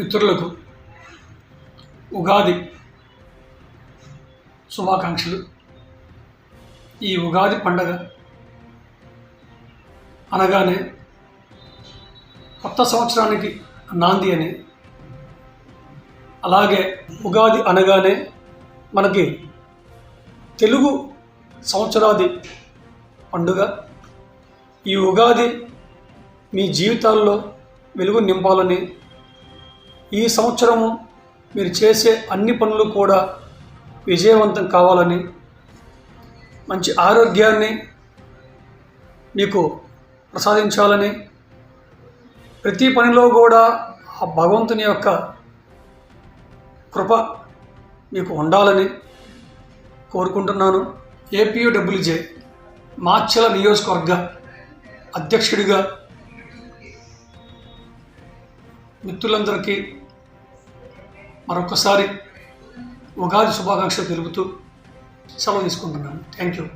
మిత్రులకు ఉగాది శుభాకాంక్షలు. ఈ ఉగాది పండగ అనగానే కొత్త సంవత్సరానికి నాంది అని. అలాగే ఉగాది అనగానే మనకి తెలుగు సంవత్సరాది పండుగ. ఈ ఉగాది మీ జీవితాల్లో వెలుగు నింపాలని ఈ సంవత్సరము మీరు చేసే అన్ని పనులు కూడా విజయవంతం కావాలని మంచి ఆరోగ్యాన్ని మీకు ప్రసాదించాలని ప్రతి పనిలో కూడా ఆ భగవంతుని యొక్క కృప మీకు ఉండాలని కోరుకుంటున్నాను. ఏపీయూడబ్ల్యూజే మాచల నియోజకవర్గ అధ్యక్షుడిగా మిత్రులందరికీ మరొకసారి ఉగాది శుభాకాంక్షలు తెలుపుతూ సెలవు తీసుకుంటున్నాను. Thank you.